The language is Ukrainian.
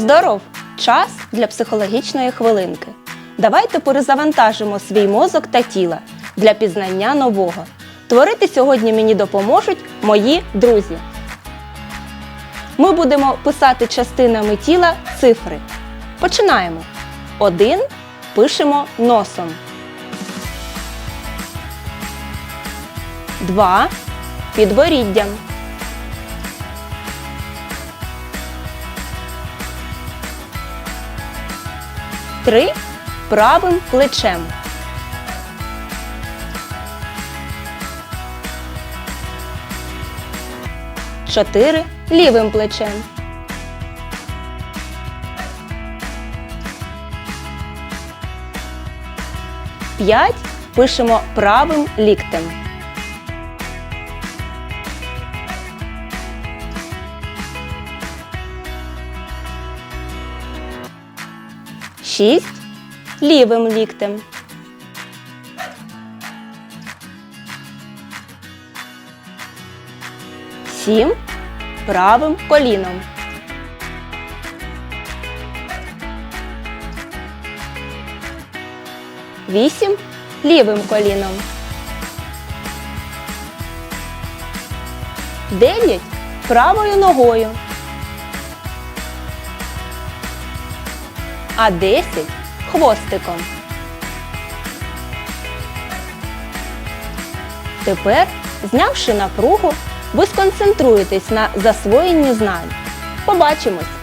Здоров! Час для психологічної хвилинки. Давайте перезавантажимо свій мозок та тіло для пізнання нового. Творити сьогодні мені допоможуть мої друзі. Ми будемо писати частинами тіла цифри. Починаємо. Один пишемо носом. Два підборіддям. Три правим плечем. Чотири лівим плечем. П'ять пишемо правим ліктем. Шість лівим ліктем. Сім правим коліном. Вісім лівим коліном. Дев'ять правою ногою. А десять хвостиком. Тепер, знявши напругу, ви сконцентруєтесь на засвоєнні знань. Побачимось!